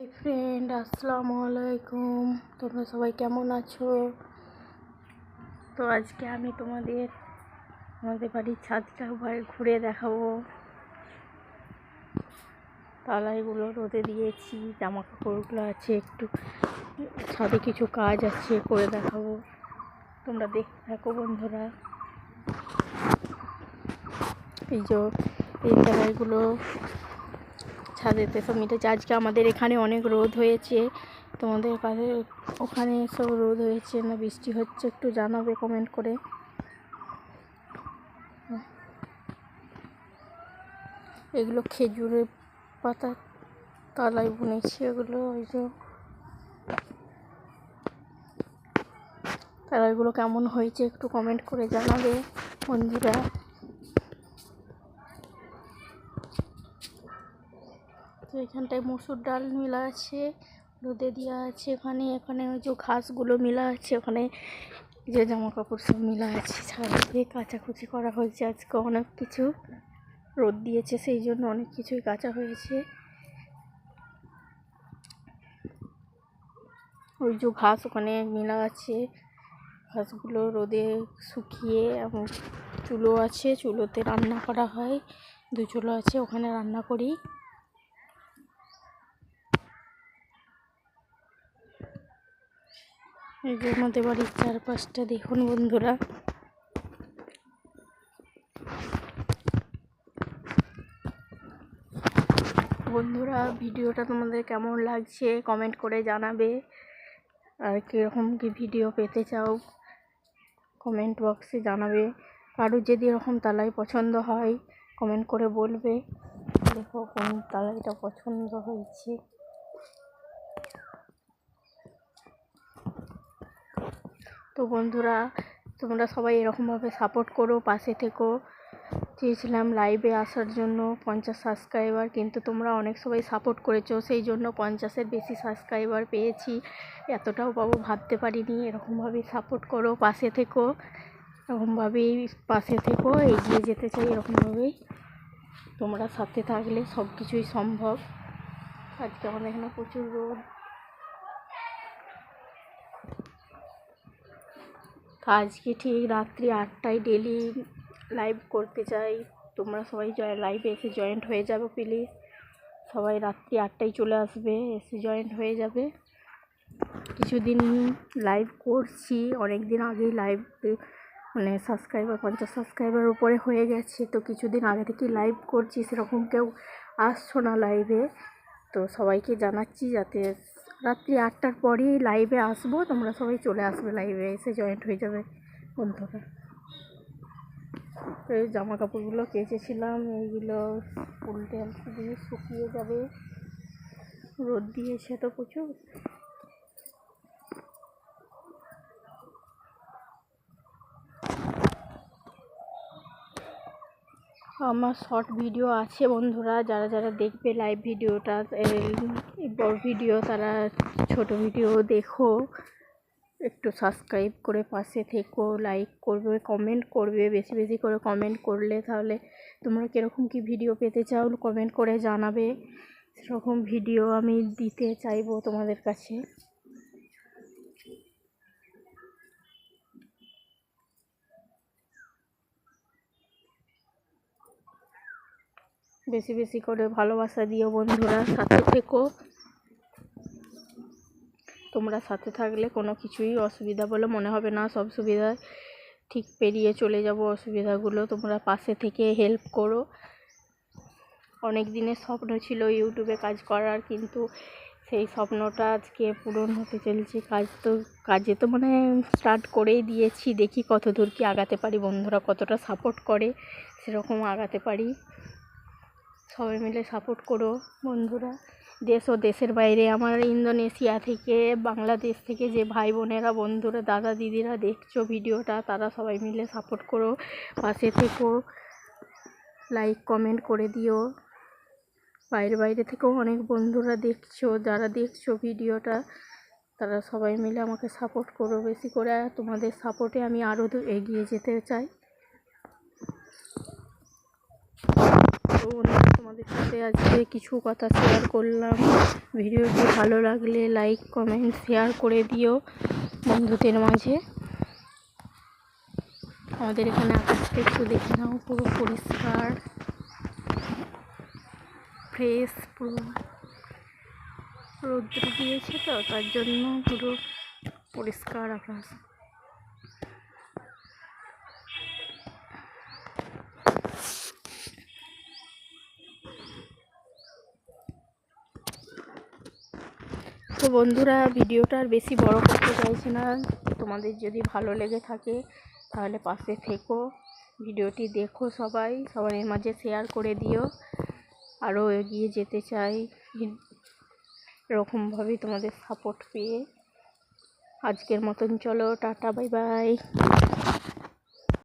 Friend আসসালামু আলাইকুম তোমরা সবাই কেমন আছো? তো আজকে আমি তোমাদের, আমাদের বাড়ির ছাদটা ঘুরে দেখাবো। তালাইগুলো রোদে দিয়েছি জামা কাপড়গুলো আছে, একটু ছাদে কিছু কাজ আছে, করে দেখাবো। তোমরা দেখতে থাকো বন্ধুরা। এই যে, এই তালাইগুলো ছাদেতে সব মিটেছে। আজকে আমাদের এখানে অনেক রোদ হয়েছে। তোমাদের কাছে ওখানে সব রোদ হয়েছে না বৃষ্টি হচ্ছে একটু জানাবে কমেন্ট করে। এগুলো খেজুরের পাতা তলায় বুনেছি এগুলো, ওই যে। তালাইগুলো কেমন হয়েছে একটু কমেন্ট করে জানাবে বন্ধুরা তো এখানটায় মসুর ডাল মেলা আছে রোদে দেওয়া আছে এখানে এখানে ওই যে ঘাসগুলো মেলা আছে, ওখানে যে জামা কাপড় সব মেলা আছে, ছাদে কাচাকুচি করা হয়েছে আজকে অনেক কিছু। রোদ দিয়েছে, সেই জন্য অনেক কিছুই কাঁচা হয়েছে। ওই যে ঘাস ওখানে মেলা আছে, ঘাসগুলো রোদে শুকিয়ে এবং চুলো আছে, চুলোতে রান্না করা হয় দু চুলো আছে, ওখানে রান্না করি। এই যে আমাদের বাড়ির চারপাশটা দেখুন বন্ধুরা। বন্ধুরা, ভিডিওটা তোমাদের কেমন লাগছে কমেন্ট করে জানাবে। আর কীরকম কি ভিডিও পেতে চাও কমেন্ট বক্সে জানাবে। কারোর যদি এরকম তালাই পছন্দ হয়, কমেন্ট করে বলবে। দেখো কোন তালাইটা পছন্দ হয়েছে। তো বন্ধুরা, তোমরা সবাই এরকমভাবে সাপোর্ট করো, পাশে থেকো। চেয়েছিলাম লাইভে আসার জন্য পঞ্চাশ সাবস্ক্রাইবার কিন্তু তোমরা অনেক সবাই সাপোর্ট করেছ, সেই জন্য পঞ্চাশের বেশি সাবস্ক্রাইবার পেয়েছি। এতটাও পাবো ভাবতে পারিনি, এরকমভাবেই সাপোর্ট করো, পাশে থেকো। এরকমভাবেই পাশে থেকো, এগিয়ে যেতে চাই এরকমভাবেই। তোমরা সাথে থাকলে সব কিছুই সম্ভব। আজকে আমাদের এখানে প্রচুর রোদ। আজকে ঠিক রাত্রি আটটায় ডেলি লাইভ করতে চাই। তোমরা সবাই লাইভে এসে জয়েন্ট হয়ে যাবে প্লিজ সবাই রাত্রি আটটায় চলে আসবে, এসে জয়েন্ট হয়ে যাবে। কিছুদিন লাইভ করছি অনেক দিন আগেই লাইভ মানে সাবস্ক্রাইবার পঞ্চাশ সাবস্ক্রাইবার উপরে হয়ে গেছে। তো কিছুদিন আগে থেকেই লাইভ করছি, সেরকম কেউ আসছো না লাইভে তো সবাইকে জানাচ্ছি যাতে রাত্রি আটটার পরেই লাইভে আসব, তোমরা সবাই চলে আসবে লাইভে এসে জয়েন্ট হয়ে যাবে বন্ধুরা এই জামা কাপড়গুলো কেচেছিলাম, এইগুলো উল্টে দিয়ে শুকিয়ে যাবে। রোদ দিয়েছে তো প্রচুর। আমার শর্ট ভিডিও আছে বন্ধুরা, যারা যারা দেখবে লাইভ ভিডিওটা বড় ভিডিও, তারা ছোট ভিডিও দেখো। একটু সাবস্ক্রাইব করে পাশে থেকো লাইক করবে কমেন্ট করবে, বেশি বেশি করে কমেন্ট করলে তাহলে তোমরা কীরকম কী ভিডিও পেতে চাও কমেন্ট করে জানাবে। সেরকম ভিডিও আমি দিতে চাইব তোমাদের কাছে। বেশি বেশি করে ভালোবাসা দিও বন্ধুরা, সাথে থেকো। তোমরা সাথে থাকলে কোনো কিছুই অসুবিধা বলে মনে হবে না, সব সুবিধা ঠিক পেরিয়ে চলে যাব অসুবিধাগুলো। তোমরা পাশে থেকে হেল্প করো। অনেক দিনের স্বপ্ন ছিল ইউটিউবে কাজ করার, কিন্তু সেই স্বপ্নটা আজকে পূরণ হতে চলেছে। কাজ তো, কাজে তো মানে স্টার্ট করেই দিয়েছি, দেখি কত দূর কি আগাতে পারি বন্ধুরা, কতটা সাপোর্ট করে সেরকম আগাতে পারি। সবাই মিলে সাপোর্ট করো, বন্ধুরা। দেশ ও দেশের বাইরে আমার ইন্দোনেশিয়া থেকে, বাংলাদেশ থেকে যে ভাই বোনেরা, বন্ধুরা, দাদা, দিদিরা দেখছ ভিডিওটা, তারা সবাই মিলে সাপোর্ট করো। পাশে থেকো লাইক কমেন্ট করে দিও। বাইরে বাইরে থেকেও অনেক বন্ধুরা দেখছ, যারা দেখছ ভিডিওটা, তারা সবাই মিলে আমাকে সাপোর্ট করো। বেশি করে তোমাদের সাপোর্টে আমি আরও এগিয়ে যেতে চাই। তো বন্ধুরা তোমাদের সাথে আজকে কিছু কথা শেয়ার করলাম। ভিডিওটি ভালো লাগলে লাইক কমেন্ট শেয়ার করে দিও বন্ধুদের মাঝে। আমাদের এখানে আকাশটা একটু দেখে নাও, পুরো পরিষ্কার ফ্রেশ পুরো রৌদ্র দিয়েছে তো, তার জন্য পুরো পরিষ্কার আকাশ। বন্ধুরা, ভিডিওটা আর বেশি বড় করতে চাইছি না। তোমাদের যদি ভালো লেগে থাকে, তাহলে পাশে থেকো। ভিডিওটি দেখো সবাই সবার মাঝে শেয়ার করে দিও। আরও এগিয়ে যেতে চাই এরকমভাবে তোমাদের সাপোর্ট পেয়ে। আজকের মতন চলো, টাটা বাই বাই